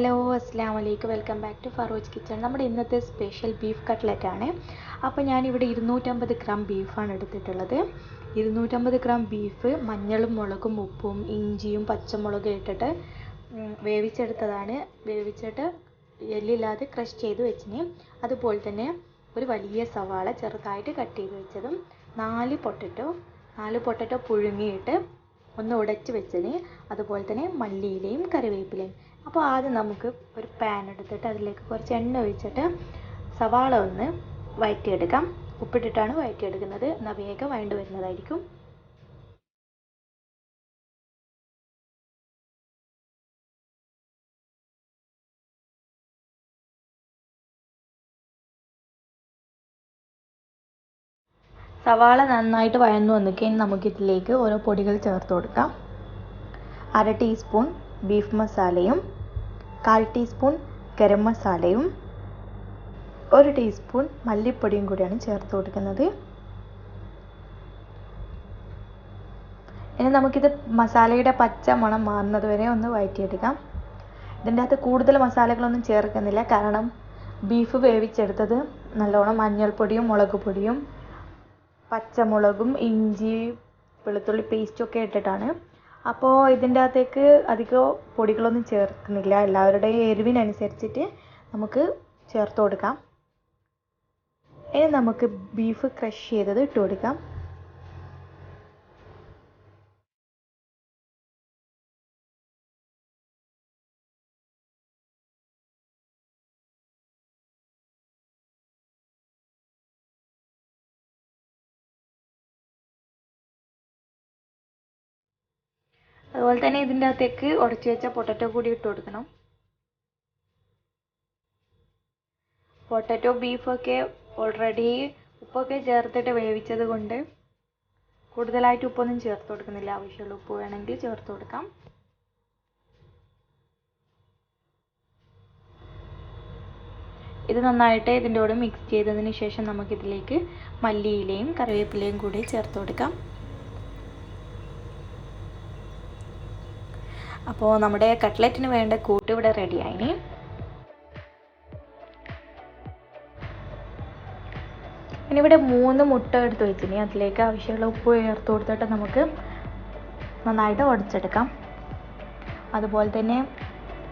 Hello അസ്സാം വലൈക്കും welcome back to Faroj kitchen. നമ്മുടെ ഇന്നത്തെ സ്പെഷ്യൽ ബീഫ് കട്ട്ലറ്റ് ആണ് അപ്പോൾ ഞാനിവിടെ ഇരുന്നൂറ്റമ്പത് ഗ്രാം ബീഫാണ് എടുത്തിട്ടുള്ളത്. ഇരുന്നൂറ്റമ്പത് ഗ്രാം ബീഫ് മഞ്ഞളും മുളകും ഉപ്പും ഇഞ്ചിയും പച്ചമുളകും ഇട്ടിട്ട് വേവിച്ചെടുത്തതാണ്. വേവിച്ചിട്ട് എല്ലില്ലാതെ ക്രഷ് ചെയ്ത് വെച്ചിന്. അതുപോലെ തന്നെ ഒരു വലിയ സവാള ചെറുതായിട്ട് കട്ട് ചെയ്ത് വെച്ചതും നാല് പൊട്ടറ്റോ നാല് പൊട്ടറ്റോ പുഴുങ്ങിയിട്ട് ഒന്ന് ഉടച്ച് വെച്ചത് അതുപോലെ തന്നെ മല്ലിയിലയും കറിവേപ്പിലയും. അപ്പോൾ ആദ്യം നമുക്ക് ഒരു പാൻ എടുത്തിട്ട് അതിലേക്ക് കുറച്ച് എണ്ണ ഒഴിച്ചിട്ട് സവാള ഒന്ന് വഴറ്റിയെടുക്കാം ഉപ്പിട്ടിട്ടാണ് വഴറ്റിയെടുക്കുന്നത് എന്നാൽ വേഗം വഴണ്ട് വരുന്നതായിരിക്കും. സവാള നന്നായിട്ട് വഴന്നു വന്നിട്ട് നമുക്കിതിലേക്ക് ഓരോ പൊടികൾ ചേർത്ത് കൊടുക്കാം. അര ടീസ്പൂൺ ബീഫ് മസാലയും കാൽ ടീസ്പൂൺ ഗരം മസാലയും ഒരു ടീസ്പൂൺ മല്ലിപ്പൊടിയും കൂടിയാണ് ചേർത്ത് കൊടുക്കുന്നത്. ഇനി നമുക്കിത് മസാലയുടെ പച്ച മണം മാറുന്നത് വരെ ഒന്ന് വഴറ്റിയെടുക്കാം. ഇതിന്റെ അകത്ത് കൂടുതൽ മസാലകളൊന്നും ചേർക്കുന്നില്ല. കാരണം ബീഫ് വേവിച്ചെടുത്തത് നല്ലോണം മഞ്ഞൾപ്പൊടിയും മുളക് പൊടിയും പച്ചമുളകും ഇഞ്ചി വെളുത്തുള്ളി പേസ്റ്റും ഒക്കെ ഇട്ടിട്ടാണ്. അപ്പോൾ ഇതിന്റെ അകത്തേക്ക് അധികം പൊടികളൊന്നും ചേർക്കുന്നില്ല. എല്ലാവരുടെയും എരിവിനനുസരിച്ചിട്ട് നമുക്ക് ചേർത്ത് കൊടുക്കാം. ഇനി നമുക്ക് ബീഫ് ക്രഷ് ചെയ്തത് ഇട്ട് കൊടുക്കാം. അതുപോലെ തന്നെ ഇതിന്റെ അകത്തേക്ക് ഉടച്ചു വെച്ച പൊട്ടറ്റോ കൂടി ഇട്ട് കൊടുക്കണം. പൊട്ടറ്റോ ബീഫൊക്കെ ഓൾറെഡി ഉപ്പൊക്കെ ചേർത്തിട്ട് വേവിച്ചത് കൊണ്ട് കൂടുതലായിട്ട് ഉപ്പൊന്നും ചേർത്ത് കൊടുക്കുന്നില്ല. ആവശ്യമുള്ള ഉപ്പ് വേണമെങ്കിൽ ചേർത്ത് കൊടുക്കാം. ഇത് നന്നായിട്ട് ഇതിന്റെ കൂടെ മിക്സ് ചെയ്തതിന് ശേഷം നമുക്കിതിലേക്ക് മല്ലിയിലയും കറിവേപ്പിലയും കൂടി ചേർത്ത് കൊടുക്കാം. അപ്പോൾ നമ്മുടെ കട്ട്ലറ്റിന് വേണ്ട കൂട്ട് ഇവിടെ റെഡിയായി. ഇനി ഇവിടെ മൂന്ന് മുട്ട എടുത്ത് വെച്ചിനി. അതിലേക്ക് ആവശ്യമുള്ള ഉപ്പ് ചേർത്ത് കൊടുത്തിട്ട് നമുക്ക് നന്നായിട്ട് ഉടച്ചെടുക്കാം. അതുപോലെ തന്നെ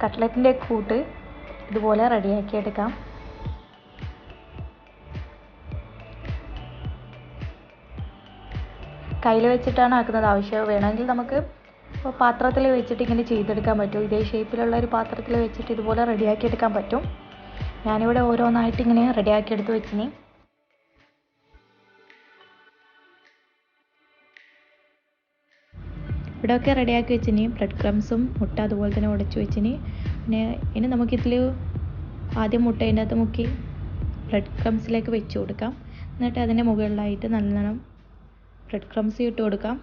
കട്ട്ലറ്റിന്റെ കൂട്ട് ഇതുപോലെ റെഡിയാക്കി എടുക്കാം. കയ്യിൽ വെച്ചിട്ടാണ് ആക്കുന്നത്. ആവശ്യം വേണമെങ്കിൽ നമുക്ക് ഇപ്പോൾ പാത്രത്തിൽ വെച്ചിട്ട് ഇങ്ങനെ ചെയ്തെടുക്കാൻ പറ്റും. ഇതേ ഷേപ്പിലുള്ള ഒരു പാത്രത്തിൽ വെച്ചിട്ട് ഇതുപോലെ റെഡിയാക്കി എടുക്കാൻ പറ്റും. ഞാനിവിടെ ഓരോന്നായിട്ട് ഇങ്ങനെ റെഡിയാക്കി എടുത്ത് വെച്ചിനി. ഇവിടെയൊക്കെ റെഡിയാക്കി വെച്ചിനി. ബ്രെഡ് ക്രംസും മുട്ട അതുപോലെ തന്നെ ഉടച്ച് വെച്ചിനി. പിന്നെ ഇനി നമുക്കിതിൽ ആദ്യം മുട്ടേന്റെ അകത്ത് മുക്കി ബ്രെഡ് ക്രംസിലേക്ക് വെച്ച് കൊടുക്കാം. എന്നിട്ട് അതിന്റെ മുകളിലായിട്ട് നല്ലോണം ബ്രെഡ് ക്രംസ് ഇട്ട് കൊടുക്കാം.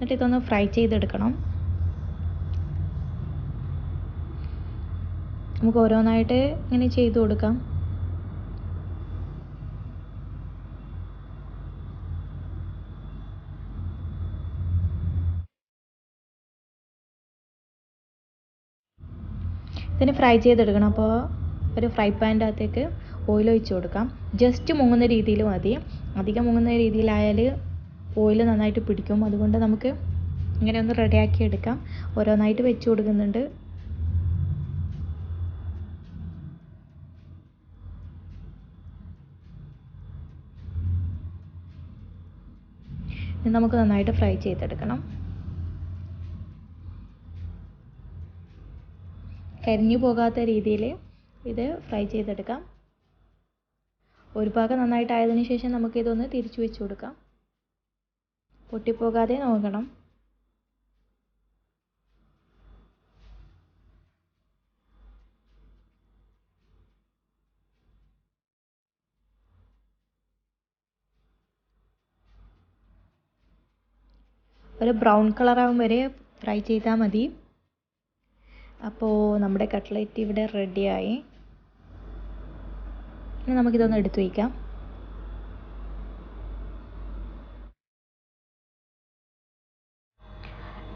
എന്നിട്ട് ഇതൊന്ന് ഫ്രൈ ചെയ്തെടുക്കണം. നമുക്ക് ഓരോന്നായിട്ട് ഇങ്ങനെ ചെയ്തു കൊടുക്കാം. ഇതിന് ഫ്രൈ ചെയ്തെടുക്കണം. അപ്പോൾ ഒരു ഫ്രൈ പാനിന്റെ അകത്തേക്ക് ഓയിൽ ഒഴിച്ച് കൊടുക്കാം. ജസ്റ്റ് മുങ്ങുന്ന രീതിയിൽ മതി. അധികം മുങ്ങുന്ന രീതിയിലായാൽ ഓയിൽ നന്നായിട്ട് പിടിക്കും. അതുകൊണ്ട് നമുക്ക് ഇങ്ങനെ ഒന്ന് റെഡിയാക്കി എടുക്കാം. ഓരോന്നായിട്ട് വെച്ച് കൊടുക്കുന്നുണ്ട്. നമുക്ക് നന്നായിട്ട് ഫ്രൈ ചെയ്തെടുക്കണം. കരിഞ്ഞു പോകാത്ത രീതിയിൽ ഇത് ഫ്രൈ ചെയ്തെടുക്കാം. ഒരു ഭാഗം നന്നായിട്ട് നന്നായിട്ടായതിനു ശേഷം നമുക്ക് ഇതൊന്ന് തിരിച്ചു വെച്ച് കൊടുക്കാം. പൊട്ടിപ്പോകാതെ നോക്കണം. ഒരു ബ്രൗൺ കളറാകും വരെ ഫ്രൈ ചെയ്താൽ മതി. അപ്പോൾ നമ്മുടെ കട്ട്ലറ്റ് ഇവിടെ റെഡിയായി. ഇനി നമുക്കിതൊന്ന് എടുത്തു വയ്ക്കാം.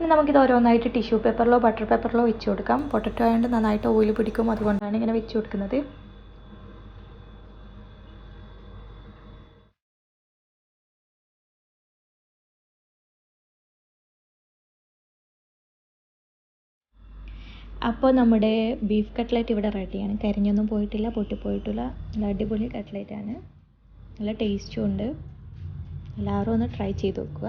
ഇനി നമുക്കിത് ഓരോന്നായിട്ട് ടിഷ്യൂ പേപ്പറിലോ ബട്ടർ പേപ്പറിലോ വെച്ച് കൊടുക്കാം. പൊട്ടറ്റോ ആയതുകൊണ്ട് നന്നായിട്ട് ഓയിൽ പിടിക്കും. അതുകൊണ്ടാണ് ഇങ്ങനെ വെച്ച് കൊടുക്കുന്നത്. അപ്പോൾ നമ്മുടെ ബീഫ് കട്ട്ലറ്റ് ഇവിടെ റെഡിയാണ് കരിഞ്ഞൊന്നും പോയിട്ടില്ല പൊട്ടിപ്പോയിട്ടില്ല. നല്ല അടിപൊളി കട്ട്ലറ്റാണ് നല്ല ടേസ്റ്റും ഉണ്ട്. എല്ലാവരും ഒന്ന് ട്രൈ ചെയ്ത് നോക്കുക.